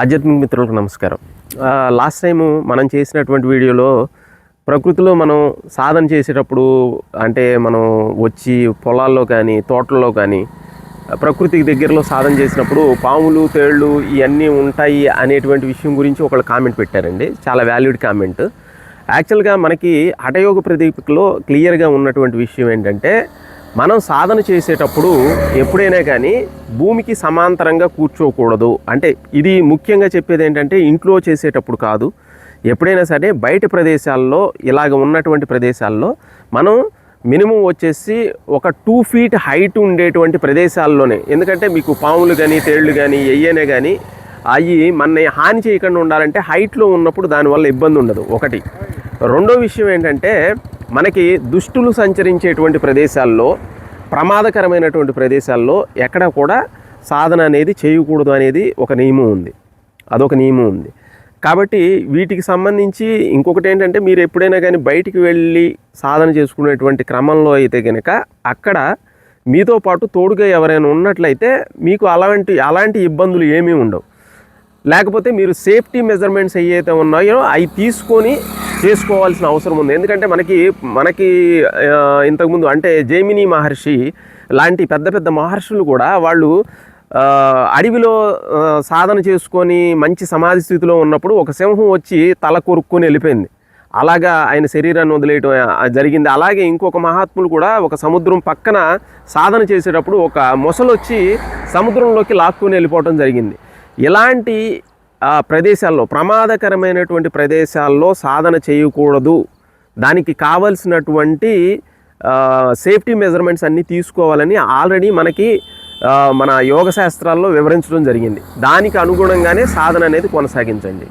ఆధ్యాత్మిక మిత్రులకు నమస్కారం. లాస్ట్ టైం మనం చేసినటువంటి వీడియోలో ప్రకృతిలో మనం సాధన చేసేటప్పుడు అంటే మనం వచ్చి పొలాల్లో కానీ తోటల్లో కానీ ప్రకృతికి దగ్గరలో సాధన చేసినప్పుడు పాములు తేళ్ళు ఇవన్నీ ఉంటాయి అనేటువంటి విషయం గురించి ఒకళ్ళు కామెంట్ పెట్టారండి. చాలా వాల్యూడ్ కామెంట్. యాక్చువల్గా మనకి హఠయోగ ప్రదీపికలో క్లియర్గా ఉన్నటువంటి విషయం ఏంటంటే మనం సాధన చేసేటప్పుడు ఎప్పుడైనా కానీ భూమికి సమాంతరంగా కూర్చోకూడదు. అంటే ఇది ముఖ్యంగా చెప్పేది ఏంటంటే ఇంట్లో చేసేటప్పుడు కాదు. ఎప్పుడైనా సరే బయట ప్రదేశాల్లో ఇలాగ ఉన్నటువంటి ప్రదేశాల్లో మనం మినిమం వచ్చేసి ఒక టూ ఫీట్ హైట్ ఉండేటువంటి ప్రదేశాల్లోనే. ఎందుకంటే మీకు పాములు కానీ తేళ్ళు కానీ ఎయ్యనే కానీ అవి మన హాని చేయకుండా ఉండాలంటే హైట్లో ఉన్నప్పుడు దానివల్ల ఇబ్బంది ఉండదు. ఒకటి. రెండో విషయం ఏంటంటే మనకి దుష్టులు సంచరించేటువంటి ప్రదేశాల్లో ప్రమాదకరమైనటువంటి ప్రదేశాల్లో ఎక్కడ కూడా సాధన అనేది చేయకూడదు అనేది ఒక నియమం ఉంది. అదొక నియమం ఉంది. కాబట్టి వీటికి సంబంధించి ఇంకొకటి ఏంటంటే మీరు ఎప్పుడైనా కానీ బయటికి వెళ్ళి సాధన చేసుకునేటువంటి క్రమంలో అయితే కనుక అక్కడ మీతో పాటు తోడుగా ఎవరైనా ఉన్నట్లయితే మీకు అలాంటి అలాంటి ఇబ్బందులు ఏమీ ఉండవు. లేకపోతే మీరు సేఫ్టీ మెజర్మెంట్స్ ఏవైతే ఉన్నాయో అవి తీసుకొని చేసుకోవాల్సిన అవసరం ఉంది. ఎందుకంటే మనకి మనకి ఇంతకుముందు అంటే జైమిని మహర్షి లాంటి పెద్ద పెద్ద మహర్షులు కూడా వాళ్ళు అడవిలో సాధన చేసుకొని మంచి సమాధి స్థితిలో ఉన్నప్పుడు ఒక సింహం వచ్చి తల కొరుక్కొని వెళ్ళిపోయింది. అలాగా ఆయన శరీరాన్ని వదిలేయటం జరిగింది. అలాగే ఇంకొక మహాత్ములు కూడా ఒక సముద్రం పక్కన సాధన చేసేటప్పుడు ఒక మొసలు వచ్చి సముద్రంలోకి లాక్కుని వెళ్ళిపోవటం జరిగింది. ఇలాంటి ప్రదేశాల్లో ప్రమాదకరమైనటువంటి ప్రదేశాల్లో సాధన చేయకూడదు. దానికి కావలసినటువంటి సేఫ్టీ మెజర్మెంట్స్ అన్నీ తీసుకోవాలని ఆల్రెడీ మనకి మన యోగ శాస్త్రాల్లో వివరించడం జరిగింది. దానికి అనుగుణంగానే సాధన అనేది కొనసాగించండి.